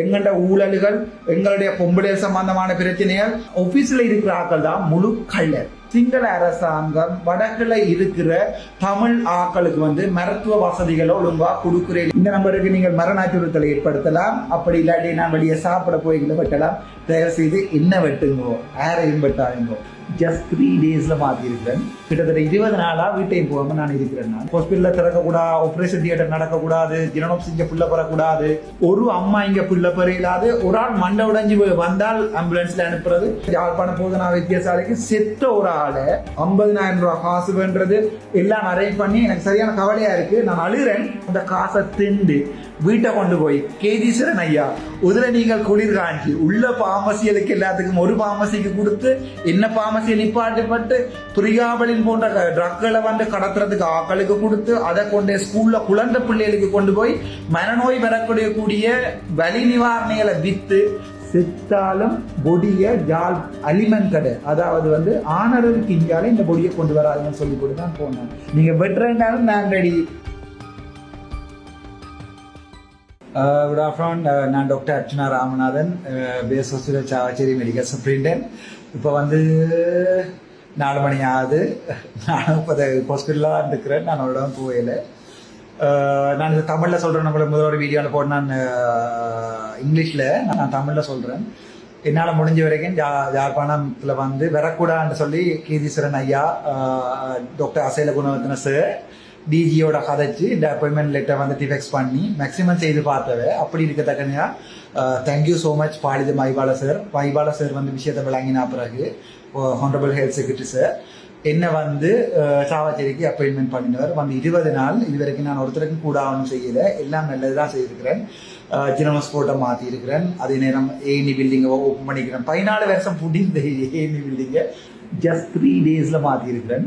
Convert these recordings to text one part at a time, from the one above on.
எங்கள்ட ஊழல்கள் எங்களுடைய பொம்பளை சம்பந்தமான பிரச்சனைகள் ஆபீஸ்ல இருக்கிற ஆட்கள் தான் முழு கள்ளர் சிங்கள அரசாங்கம் வடக்குல இருக்கிற தமிழ் ஆக்களுக்கு வந்து மருத்துவ வசதிகளை ஒழுங்கா கொடுக்குறேன். இந்த நம்பருக்கு நீங்கள் மரண அச்சுறுத்தலை ஏற்படுத்தலாம். அப்படி இல்லாட்டி நான் வெளியே சாப்பிட போய் வெட்டலாம். தயவு செய்து என்ன வெட்டுங்கோ யாரையும் வெட்டாயுங்கோ ஜஸ்ட் த்ரீ டேஸில் மாற்றிருக்கிறேன் கிட்டத்தட்ட இருபது நாளாக வீட்டையும் போகாமல் நான் இருக்கிறேன் நான். ஹாஸ்பிட்டலில் திறக்கக்கூடாது ஆப்ரேஷன் தியேட்டர் நடக்கக்கூடாது ஜனனம் செஞ்ச புள்ள பெறக்கூடாது ஒரு அம்மா இங்கே புள்ள பெறையிலாது ஒரு ஆள் மண்டை உடைஞ்சு வந்தால் ஆம்புலன்ஸில் அனுப்புறது. யாழ்ப்பாண போதனா வைத்தியசாலைக்கு செத்த ஒரு ஆளை ஐம்பதினாயிரம் ரூபா காசு வேண்டது எல்லாம் அரேஞ்ச் பண்ணி எனக்கு சரியான கவலையாக இருக்குது நான் அழுகிறேன். அந்த காசை திண்டு வீட்டை கொண்டு போய் கேதீஸ்வரன் ஐயா உதிர நீங்கள் குளிர் காஞ்சி உள்ள பாமசிகளுக்கு எல்லாத்துக்கும் ஒரு பாமசிக்கு கொடுத்து என்ன பாமசி பாமசியை நிப்பாட்டுப்பட்டு பிரியாவளின் போன்ற ட்ரக்களை வந்து கடத்துறதுக்கு ஆக்களுக்கு கொடுத்து அதை கொண்டு ஸ்கூல்ல குழந்தை பிள்ளைகளுக்கு கொண்டு போய் மனநோய் வரக்கூடிய கூடிய வலி நிவாரணிகளை வித்து செத்தாலும் பொடிய ஜால் அலிமன் கடை அதாவது வந்து ஆனரருக்கு இந்தியாவில் இந்த பொடியை கொண்டு வராதுன்னு சொல்லி கூட தான் போனேன் நீங்க வெட்டுறேன்னாலும் நான் ready Uh, good afternoon uh, நான் doctor Archana Ramanathan uh, base hospital Chavakachcheri medical superintendent இப்போ வந்து நாலு மணி ஆகுது. நான் இப்போ ஹாஸ்பிட்டலாக தான் இருக்கிறேன். நான் அவரோட போயில நான் இது தமிழில் சொல்கிறேன் நம்மள முதலோட வீடியோவில் போட்டு நான் இங்கிலீஷில் நான் தமிழில் சொல்கிறேன் என்னால் முடிஞ்ச வரைக்கும் ஜா யாழ்ப்பாணத்தில் வந்து வரக்கூடாதுன்னு சொல்லி கீதீஸ்வரன் ஐயா டாக்டர் அசைல குணவர்த்தன சார் டிஜியோட கதைச்சு இந்த அப்பாயின்மெண்ட் லெட்டர் வந்து டிஃபெக்ஸ் பண்ணி மேக்ஸிமம் செய்து பார்த்தவ அப்படி இருக்கத்தக்கனையா thank you so much Palitha Mahipala sir Mahipala sir வந்து விஷயத்தை விளங்கினா பிறகு ஹானரபிள் ஹெல்த் செக்ரட்டரி சார் என்னை வந்து சாவாச்சேரிக்கு சாவச்சேரிக்கு அப்பாயின்மெண்ட் பண்ணினவர். வந்து இருபது நாள் இது வரைக்கும் நான் ஒருத்தருக்கும் கூட ஆகணும் செய்யலை. எல்லாம் நல்லதாக செய்திருக்கிறேன். ஜினமஸ் போட்டை மாற்றிருக்கிறேன் அதே நேரம் ஏஎன்இ பில்டிங்கை ஓப்பன் பண்ணிக்கிறேன். பதினாலு வருஷம் புடிந்த ஏஎன்இ பில்டிங்கை ஜஸ்ட் த்ரீ டேஸில் மாற்றிருக்கிறேன்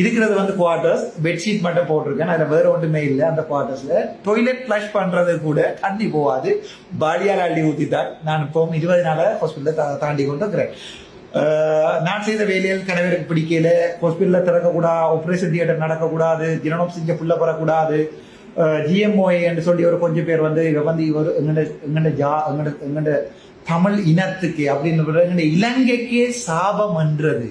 இருக்கிறது வந்து குவார்டர்ஸ் பெட்ஷீட் மட்டும் போட்டிருக்கேன். அதில் வேற ஒன்றுமே இல்லை. அந்த குவார்டர்ஸ்ல டொய்லெட் ஃப்ளஷ் பண்றது கூட தண்ணி போகாது. பாடியால் அள்ளி ஊற்றித்தான் நான் இப்போ இருபது நாளாக ஹாஸ்பிட்டலில் தாண்டி கொண்டு இருக்கிறேன் நான் செய்த வேலையில் கணவருக்கு பிடிக்கல. ஹாஸ்பிட்டலில் திறக்கக்கூடாது ஆப்ரேஷன் தியேட்டர் நடக்கக்கூடாது. ஜனனம் செஞ்ச புள்ள பெறக்கூடாது. ஜிஎம்ஓஏ என்று சொல்லி ஒரு கொஞ்சம் பேர் வந்து இவ வந்து இவர் எங்கட எங்கட ஜா எங்கட எங்கட தமிழ் இனத்துக்கு அப்படின்னு எங்கட இலங்கைக்கே சாபம் என்றது.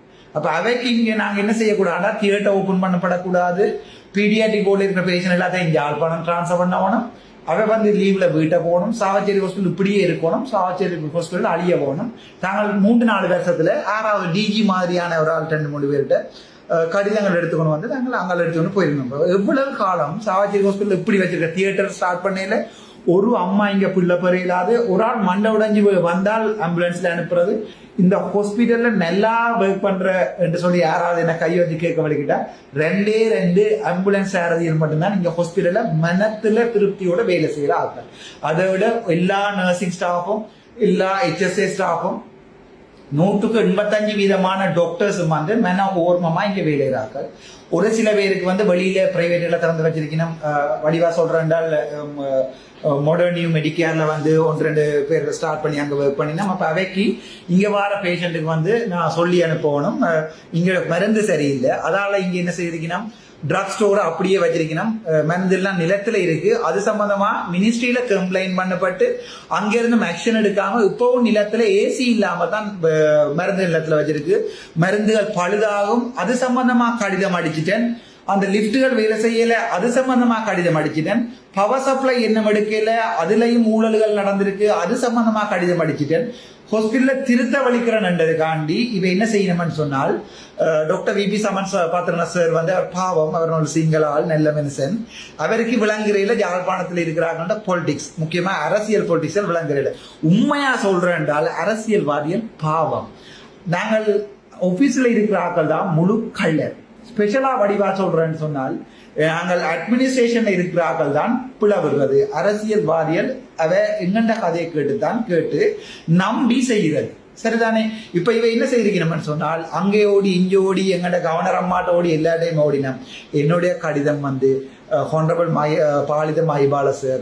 அப்ப அவைக்கு இங்க நாங்க என்ன செய்யக்கூடாதுன்னா தியேட்டர் ஓபன் பண்ணப்படக்கூடாது. பீடியாட்டிக் போர்டில் இருக்கிற பேஷண்ட் எல்லாத்தையும் இங்க யாழ்ப்பாணம் டிரான்ஸ்ஃபர் பண்ணணும். அவை வந்து லீவ்ல வீட்டை போகணும் சாவச்சேரி ஹாஸ்பிட்டல் இப்படியே இருக்கணும் சாவச்சேரி ஹாஸ்பிட்டல் அழிய போகணும். நாங்கள் மூன்று நாலு வருஷத்துல ஆறாவது டிஜி மாதிரியான ஒரு ஆள் ரெண்டு மூணு பேர்கிட்ட கடிதங்கள் எடுத்துக்கணும் வந்து நாங்கள் அங்கே எடுத்துக்கொண்டு போயிருந்தோம். எவ்வளவு காலம் சாவச்சேரி ஹாஸ்பிட்டல் இப்படி வச்சிருக்க தியேட்டர் ஸ்டார்ட் பண்ணையில ஒரு அம்மா இங்க பிள்ளை பெற இல்லாது ஒரு ஆள் மண்டை உடைஞ்சு வந்தால் ஆம்புலன்ஸ்ல அனுப்புறது. இந்த ஹாஸ்பிட்டல்ல நல்லா ஒர்க் பண்ற என்று சொல்லி யாராவது என்ன கை வச்சு கேட்க வலிக்கிட்டா ரெண்டே ரெண்டு ஆம்புலன்ஸ் சாரதிகள் மட்டும்தான் இங்க ஹாஸ்பிட்டல்ல மனத்துல திருப்தியோட வேலை செய்யற ஆட்கள் அதை விட எல்லா நர்சிங் ஸ்டாஃபும் எல்லா ஹெச்எஸ்ஏ ஸ்டாஃபும் நூற்றுக்கு எண்பத்தஞ்சு வீதமான டாக்டர்ஸும் வந்து மன ஓர்மமா இங்க வேலைகிறார்கள் ஒரு சில பேருக்கு வந்து வெளியில பிரைவேட்ல திறந்து வச்சிருக்கணும். வடிவாக வடிவா சொல்றேன்டால் மாடர்ன் நியூ மெடிக்கேர்ல வந்து ஒன்று ரெண்டு பேர் ஸ்டார்ட் பண்ணி அங்கே ஒர்க் பண்ணினா அப்போ அவைக்கு இங்கே வர பேஷண்ட்டுக்கு வந்து நான் சொல்லி அனுப்பணும். இங்கே மருந்து சரியில்லை. அதால் இங்கே என்ன செய்திருக்கணும்? ட்ரக் ஸ்டோர் அப்படியே வச்சிருக்கணும். மருந்து எல்லாம் நிலத்துல இருக்கு. அது சம்பந்தமா மினிஸ்ட்ரியில கம்ப்ளைண்ட் பண்ணப்பட்டு அங்கிருந்து ஆக்ஷன் எடுக்காம இப்பவும் நிலத்துல ஏசி இல்லாம தான் மருந்து நிலத்துல வச்சிருக்கு. மருந்துகள் பழுதாகும். அது சம்பந்தமா கடிதம் அடிச்சிட்டேன். அந்த லிப்டுகள் வேலை செய்யல. அது சம்பந்தமா கடிதம் அடிச்சிட்டேன். பவர் சப்ளை என்ன எடுக்கல. அதுலயும் ஊழல்கள் நடந்திருக்கு. அது சம்பந்தமா கடிதம் அடிச்சிட்டேன். ஹாஸ்பிட்டல்ல திருத்த வலிக்கிறேன்ன்றதுக்காண்டி இவ என்ன செய்யணும்னு சொன்னால் doctor VP Saman Pathirana sir வந்து அவர் பாவம் அவர் ஒரு சிங்கள ஆள் நல்ல மனுஷன். அவருக்கு விளங்குறையில யாழ்ப்பாணத்தில் இருக்கிறாங்கன்ற பொலிட்டிக்ஸ் முக்கியமா அரசியல் பொலிட்டிக்ஸில் விளங்குறையில. உண்மையா சொல்றேன் என்றால் அரசியல்வாதிகள் பாவம். நாங்கள் ஆஃபீஸில் இருக்கிற ஆக்கள் தான் முழு கள்ளர். ஸ்பெஷலா வடிவா சொல்றேன்னு சொன்னால் அஹ், நாங்கள் அட்மினிஸ்ட்ரேஷன்ல இருக்கிறார்கள் தான் பிளவுகிறது அரசியல்வாதிகள் அவ எங்கண்ட கதையை கேட்டு தான் கேட்டு நம்பி செய்கிறது. சரிதானே? இப்ப இவ என்ன செய்திருக்கணும்னு சொன்னால் அங்கே ஓடி இங்கே ஓடி எங்கட கவர்னர் அம்மாட்ட ஓடி எல்லா டைம் ஓடினோம். என்னுடைய கடிதம் வந்து ஹோனரபிள் மாய பாலித மைபால சார்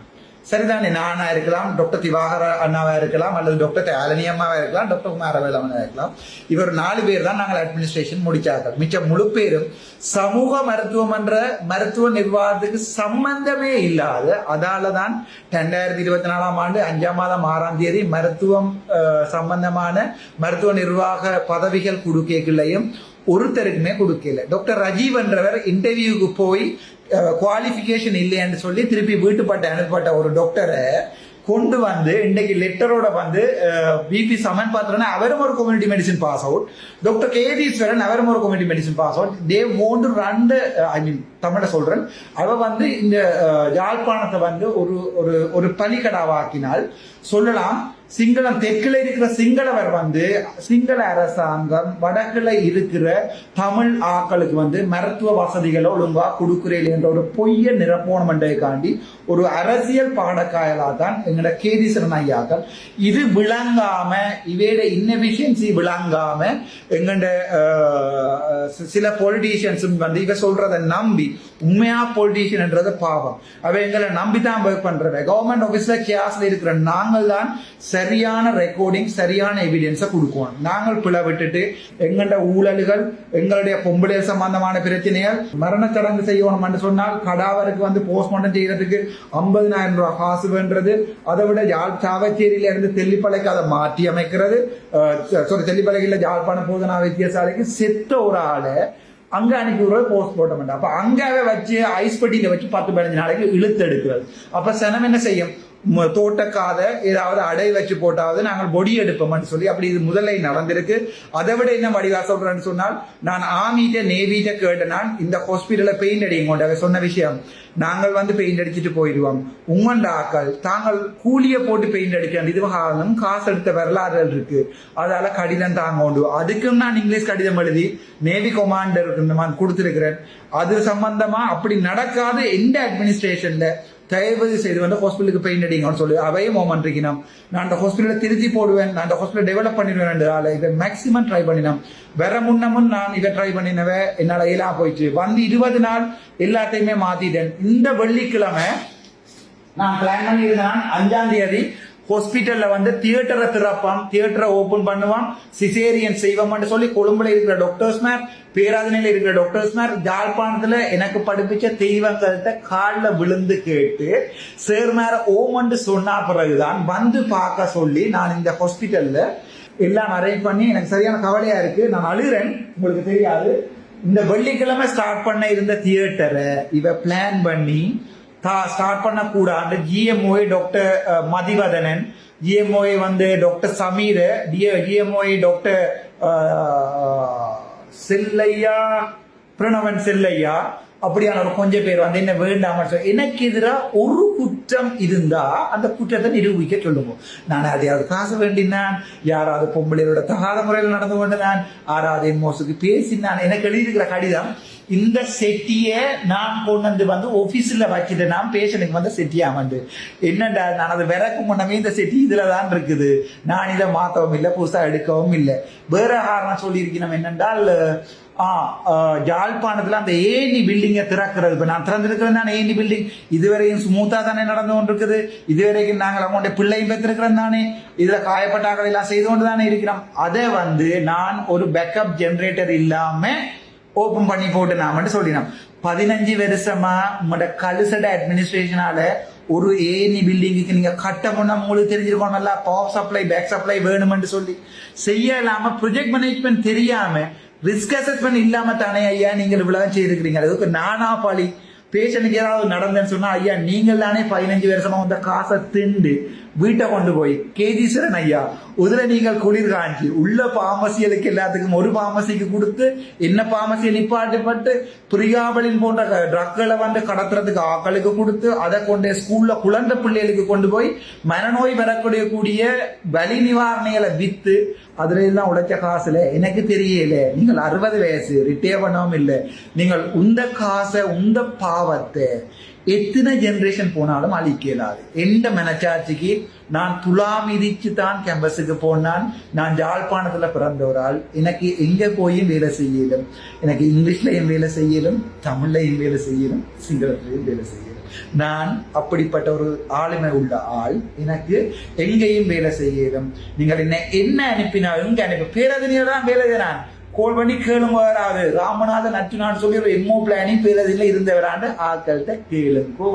சரிதானே? நானா இருக்கலாம் டாக்டர் திவாகர அண்ணாவா இருக்கலாம் அல்லது டாக்டர் தயாலினி அம்மாவா இருக்கலாம் டாக்டர் குமாரவேலவனா இருக்கலாம். இவர் நாலு பேர் தான் நாங்கள் அட்மினிஸ்ட்ரேஷன் முடிச்சார்கள். மிச்ச முழு பேரும் சமூக மருத்துவம் என்ற மருத்துவ நிர்வாகத்துக்கு சம்பந்தமே இல்லாத அதால தான் ரெண்டாயிரத்தி இருபத்தி நாலாம் ஆண்டு அஞ்சாம் மாதம் ஆறாம் தேதி மருத்துவம் சம்பந்தமான மருத்துவ நிர்வாக பதவிகள் கொடுக்கலையும் ஒருத்தருக்குமே கொடுக்கல. டாக்டர் ரஜீவ் என்றவர் இன்டர்வியூக்கு போய் குவாலிஃபிகேஷன் இல்லைன்னு சொல்லி திருப்பி வீட்டுப்பட்ட அனுப்பப்பட்ட ஒரு டாக்டரை கொண்டு வந்து இன்னைக்கு லெட்டரோட வந்து பிபி சமன் பாத்திரனா அவரும் ஒரு community medicine pass out doctor Ketheeswaran அவரும் ஒரு community medicine pass out they own ரெண்டு ஐ மீன் தமிழ சொல்றேன். அவ வந்து இந்த யாழ்ப்பாணத்தை வந்து ஒரு ஒரு ஒரு பலிக்கடாவாக்கினால் சொல்லலாம். சிங்களம் தெற்குல இருக்கிற சிங்களவர் வந்து சிங்கள அரசாங்கம் வடக்குல இருக்கிற தமிழ் ஆக்களுக்கு வந்து மருத்துவ வசதிகளை ஒழுங்கா கொடுக்குறேன் என்ற ஒரு பொய்ய நிரப்போணம் காண்டி ஒரு அரசியல் பாடக்காயலா தான் எங்களோட கேதீஸ்வரன் ஐயாக்கள். இது விளங்காம இவையோட இன்னபிஷியன்சி விளங்காம எங்கள்ட சில பொலிட்டீஷியன்ஸும் வந்து இவ சொல்றதை நம்பி உண்மையா பொலிட்டீஷியன்ன்றது பாவம். அவ எங்களை நம்பி தான் ஒர்க் பண்றவ கவர்மெண்ட் ஆஃபீஸில் கேஸ்ல இருக்கிற நாங்கள் தான் சரியான ரெக்கார்டிங் சரியான எவிடன்ஸை கொடுக்கணும். நாங்கள் பிழை விட்டுட்டு எங்களோட ஊழல்கள் எங்களுடைய பொம்பளை சம்பந்தமான பிரச்சனைகள் மரண சடங்கு செய்யணும்னு சொன்னால் கடாவருக்கு வந்து போஸ்ட்மார்ட்டம் செய்யறதுக்கு ஐம்பதினாயிரம் ரூபாய் காசு வேண்டது அதை விட யாழ் சாவச்சேரியில இருந்து தெல்லிப்பளைக்கு அதை மாற்றி அமைக்கிறது. சாரி தெல்லிப்பளைக்கு யாழ்ப்பாணம் போதனா வைத்தியசாலைக்கு செத்த ஒரு ஆளை அங்க அன்னைக்கு ஒரு போஸ்ட் போட்ட மாட்டோம் அப்ப அங்காவே வச்சு ஐஸ் பெட்டியில வச்சு பத்து பதினஞ்சு நாளைக்கு இழுத்து எடுக்கிறது அப்ப சனம் என்ன செய்யும்? ம- தோட்டக்காத ஏதாவது அடை வச்சு போட்டாவது நாங்கள் பொடி எடுப்போம்னு சொல்லி அப்படி இது முதல்ல நடந்திருக்கு. அதை விட என்ன வடிவா சொல்றேன்னு சொன்னால் நான் ஆமீட்ட நேவிட்ட கேட்டேன். நான் இந்த ஹாஸ்பிட்டலில் பெயிண்ட் அடிங்க சொன்ன விஷயம். நாங்கள் வந்து பெயிண்ட் அடிச்சுட்டு போயிடுவோம் உங்கண்ட ஆக்கள் தாங்கள் கூலிய போட்டு பெயிண்ட் அடிக்க இது காரணம் காசு எடுத்த வரலாறுகள் இருக்கு. அதால கடிதம் தாங்க உண்டு. அதுக்கும் நான் இங்கிலீஷ் கடிதம் எழுதி நேவி கொமாண்டருக்கு நான் கொடுத்துருக்கிறேன். அது சம்பந்தமா அப்படி நடக்காத எந்த அட்மினிஸ்ட்ரேஷன்ல தயவு செய்து வந்து ஹாஸ்பிட்டலுக்கு பெயிண்ட் அடிங்கன்னு சொல்லி அவையும் மோமெண்ட் இருக்கணும் நான் அந்த ஹாஸ்பிட்டலை திருத்தி போடுவேன் நான் அந்த ஹாஸ்பிட்டல் டெவலப் பண்ணிடுவேன் இதை மேக்ஸிமம் ட்ரை பண்ணினோம். வேற முன்னமும் நான் இதை ட்ரை பண்ணினவ என்னால இயலா போயிட்டு வந்து இருபது நாள் எல்லாத்தையுமே மாத்திட்டேன். இந்த வெள்ளிக்கிழமை நான் பிளான் பண்ணியிருந்தேன். அஞ்சாம் தேதி ஹாஸ்பிட்டல்ல வந்து தியேட்டரை திறப்பான் தியேட்டரை ஓபன் பண்ணுவான் சிசேரியன் செய்வோம்னு சொல்லி கொழும்புல இருக்கிற டாக்டர்ஸ் மேர் பேராதனையில இருக்கிற டாக்டர்ஸ் மேர் ஜாழ்ப்பாணத்துல எனக்கு படிப்பிச்ச தெய்வங்கள்ட்ட காலில் விழுந்து கேட்டு சேர் மேல ஓமண்டு சொன்னா பிறகுதான் வந்து பார்க்க சொல்லி நான் இந்த ஹாஸ்பிட்டல்ல எல்லாம் அரேஞ்ச் பண்ணி எனக்கு சரியான கவலையா இருக்கு நான் அழுகிறேன் உங்களுக்கு தெரியாது. இந்த வெள்ளிக்கிழமை ஸ்டார்ட் பண்ண இருந்த தியேட்டரை இவ பிளான் பண்ணி ஸ்டார்ட் பண்ணக்கூடாது ஜிஎம்ஓஏ டாக்டர் மதிவதனன் ஜிஎம்ஓஏ வந்து doctor Sameer GMOA doctor Sellaiah Pranavan Sellaiah அப்படியான ஒரு கொஞ்சம் பேர் வந்து என்ன வேண்டாமன்னு சொல்லி எனக்கு எதிராக ஒரு குற்றம் இருந்தா அந்த குற்றத்தை நிரூபிக்க சொல்லுவோம். நான் அதையாவது காசு வேண்டினான் யாராவது பொம்பளையோட தகாத முறையில் நடந்து கொண்டு நான் என் மோசுக்கு பேசினான். எனக்கு எழுதியிருக்கிற கடிதம் இந்த செட்டியை நான் கொண்டு வந்து வந்து ஆஃபீஸில் வச்சுட்டு நான் பேஷனுக்கு வந்து செட்டியாக வந்து. என்னண்டா நான் அது விறக்கு முன்னமே இந்த செட்டி இதில் தான் இருக்குது. நான் இதை மாற்றவும் இல்லை புதுசாக எடுக்கவும் இல்லை. வேற காரணம் சொல்லியிருக்கணும் என்னென்றால் யாழ்ப்பாணத்தில் அந்த ஏணி பில்டிங்கை திறக்கிறது. இப்போ நான் திறந்திருக்கிறேன் தானே ஏணி பில்டிங் இதுவரையும் ஸ்மூத்தாக தானே நடந்து கொண்டிருக்குது. இதுவரைக்கும் நாங்கள் அவங்களுடைய பிள்ளையும் பெற்றிருக்கிறோம் தானே. இதில் காயப்பட்டாக்கள் எல்லாம் செய்து கொண்டு தானே இருக்கிறோம். அதை வந்து நான் ஒரு பேக்கப் ஜென்ரேட்டர் இல்லாமல் ஓப்பன் பண்ணி போட்டு நான் மட்டும் சொல்லினோம். பதினஞ்சு வருஷமா உங்களோட கலுசட அட்மினிஸ்ட்ரேஷனால ஒரு ஏணி பில்டிங்குக்கு நீங்க கட்ட முன்னா உங்களுக்கு தெரிஞ்சிருக்கணும்ல பவர் சப்ளை பேக் சப்ளை வேணும்னு சொல்லி. செய்ய ப்ரொஜெக்ட் மேனேஜ்மெண்ட் தெரியாம ரிஸ்க் அசஸ்மெண்ட் இல்லாம தானே ஐயா நீங்கள் இவ்வளவு செய்திருக்கிறீங்க. அதுக்கு நானா பாலி. பேஷனுக்கு ஏதாவது நடந்தேன்னு சொன்னா ஐயா நீங்கள் தானே பதினஞ்சு வருஷமா வந்த காசை திண்டு வீட்டை கொண்டு போய். கேதீஸ்வரன் ஐயா உதிர நீங்கள் குளிர் காஞ்சி உள்ள பாமசியலுக்கு எல்லாத்துக்கும் ஒரு பாமசிக்கு கொடுத்து என்ன பாமசியை நிப்பாட்டுப்பட்டு பிரியாவளின் போன்ற ட்ரக்களை வந்து கடத்துறதுக்கு ஆக்களுக்கு கொடுத்து அதை கொண்டு ஸ்கூல்ல குழந்தை பிள்ளைகளுக்கு கொண்டு போய் மனநோய் வரக்கூடிய கூடிய வலி நிவாரணிகளை வித்து அதுல எல்லாம் உழைச்ச காசுல எனக்கு தெரியல. நீங்கள் அறுபது வயசு ரிட்டையர் பண்ணவும் இல்லை. நீங்கள் உந்த காசை உந்த பாவத்தை எத்தனை ஜென்ரேஷன் போனாலும் அழிக்க இயலாது. எந்த மனச்சாட்சிக்கு நான் துலா மிதிச்சு தான் கேம்பஸுக்கு போனான் நான் யாழ்ப்பாணத்தில் பிறந்த ஒரு ஆள் எனக்கு எங்க போயும் வேலை செய்யலும் எனக்கு இங்கிலீஷ்லயும் வேலை செய்யலும் தமிழ்லையும் வேலை செய்யலும் சிங்களத்திலையும் வேலை செய்யலும். நான் அப்படிப்பட்ட ஒரு ஆளுமை உள்ள ஆள். எனக்கு எங்கேயும் வேலை செய்யலும் நீங்கள் என்ன என்ன அனுப்பினாலும் இங்கே அனுப்பி. பேரதினியர் தான் வேலை செய்யறான் கோல் பண்ணி கேளுங்க வராது. ராமநாதன் அச்சுனான்னு சொல்லி ஒரு எம்ஓ பிளானிங் பேரதில் இருந்தவராண்டு ஆக்கள்கிட்ட கேளுங்கோ.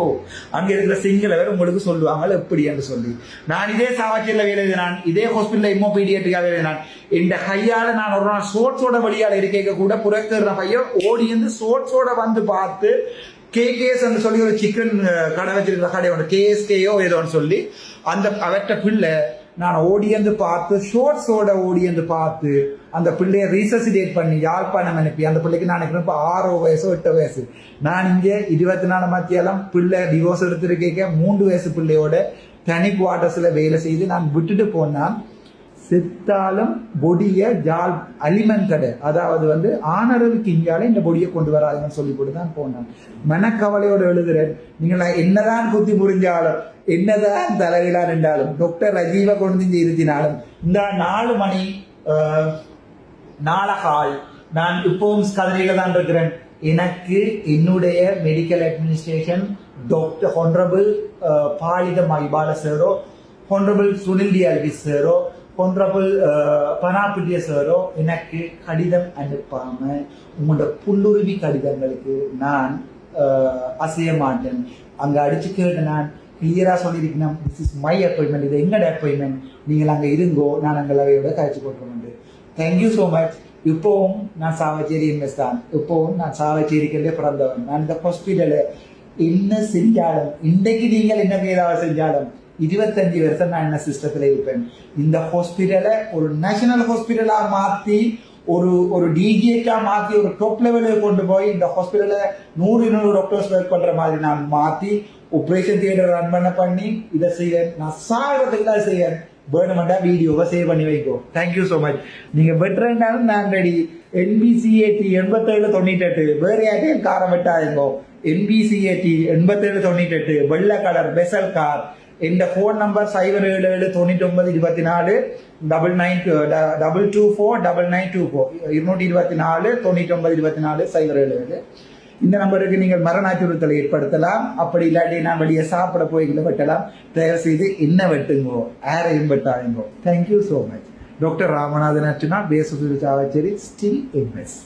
அங்க இருக்கிற சிங்களவர் உங்களுக்கு சொல்லுவாங்க எப்படி? என்று சொல்லி. நான் இதே சாவாக்கியில் வேலை எழுதினான் இதே ஹாஸ்பிட்டல் எம்ஓ பீடியட்டுக்காக எழுதினான் இந்த கையால நான் ஒரு நாள் சோட்ஸோட வழியால் இருக்க கூட புறக்கிற பையன் ஓடி இருந்து சோட்ஸோட வந்து பார்த்து கேகேஎஸ் என்று சொல்லி ஒரு சிக்கன் கடை வச்சிருந்த கடை ஒன்று கேஎஸ்கேயோ ஏதோன்னு சொல்லி அந்த அவற்ற பிள்ளை நான் ஓடியந்து பார்த்து ஷோர்ட்ஸோட ஓடியந்து பார்த்து அந்த பிள்ளையை ரீசசிடேட் பண்ணி யாழ்ப்பாணம் அனுப்பி அந்த பிள்ளைக்கு நான் இப்போ ஆறோ வயசோ எட்டு வயசு. நான் இங்கே இருபத்தி நாலு மத்தியெல்லாம் பிள்ளை டிவோர்ஸ் எடுத்திருக்க மூன்று வயசு பிள்ளையோட தனி குவார்டர்ஸ்ல வேலை செய்து நான் விட்டுட்டு போனான் செத்தாலும் பொடிய ஜால் அலிமன் கடை அதாவது வந்து ஆனரவுக்கு இங்கால இந்த பொடியை கொண்டு வராதுன்னு சொல்லி போட்டு தான் போனேன் மனக்கவலையோட எழுதுறேன். நீங்கள் என்னதான் குத்தி புரிஞ்சாலும் என்னதான் தலைவிழா நின்றாலும் டாக்டர் ரஜீவ கொண்டு வந்து இந்த நாலு மணி நாளகால் நான் இப்பவும் கதிரையில தான் இருக்கிறேன். எனக்கு என்னுடைய medical administration doctor honourable Palitha Mahipala சேரோ honourable Sunil D Alwis சேரோ ஹொனரபிள் பனாபிட்டிய சாரோ எனக்கு கடிதம் அனுப்பாம உங்களோட புல்லுருவி கடிதங்களுக்கு நான் uh, அசைய மாட்டேன் அங்க அடிச்சு கேட்டு நான் கிளியரா சொல்லியிருக்கணும். திஸ் இஸ் மை அப்பாயின்மெண்ட் இது எங்கட அப்பாயின்மெண்ட் நீங்கள் அங்க இருங்கோ. நான் அங்கே அவையோட கழிச்சு போட்டுருவேன் தேங்க்யூ ஸோ மச் இப்போவும் நான் சாவச்சேரி இன்வெஸ்ட் தான். இப்போவும் நான் சாவச்சேரிக்கே பிறந்தவன். நான் இந்த ஹாஸ்பிட்டலு என்ன செஞ்சாலும் இன்றைக்கு நீங்கள் என்ன ஏதாவது செஞ்சாலும் இருபத்தஞ்சு வருஷம் நான் என்ன சிஸ்டத்தில் இருப்பேன். இந்த ஹாஸ்பிட்டலை ஒரு நேஷனல் ஹாஸ்பிட்டலாக மாற்றி ஒரு ஒரு டிஜிஏக்கா மாற்றி ஒரு டாப் லெவலுக்கு கொண்டு போய் இந்த ஹாஸ்பிட்டலை நூறு நூறு டாக்டர்ஸ் ஒர்க் பண்ணுற மாதிரி நான் மாற்றி ஆப்ரேஷன் தியேட்டர் ரன் பண்ண பண்ணி இதை செய்வேன். நான் சாகிறதுக்கு தான் செய்வேன். வேணுமெண்டா வீடியோவை சேவ் பண்ணி வைக்கும் தேங்க்யூ ஸோ மச் நீங்கள் வெட்டுறேன்னாலும் நான் ரெடி என்பிசிஏடி எண்பத்தேழு தொண்ணூத்தெட்டு. வேறு யார்ட்டையும் காரை விட்டாருங்கோ என்பிசிஏடி எண்பத்தேழு தொண்ணூத்தெட்டு. வெள்ளை கலர் பெசல் கார் இந்த ஃபோன் நம்பர் சைபர் ஏழு ஏழு தொண்ணூற்றி ஒன்பது இருபத்தி நாலு double nine double two four double nine two four இருநூற்றி இருபத்தி நாலு தொண்ணூற்றி ஒன்பது இருபத்தி நாலு சைபர் ஏழு ஏழு. இந்த நம்பருக்கு நீங்கள் மரண அச்சுறுத்தலை ஏற்படுத்தலாம். அப்படி இல்லாட்டி நான் வெளியே சாப்பிட போய்களை வெட்டலாம். தயவு செய்து என்ன வெட்டுங்கோ ஆரையும் வெட்டாயுங்கோ thank you so much doctor Ramanathan Archuna பேசுசாவச்சேரி still invest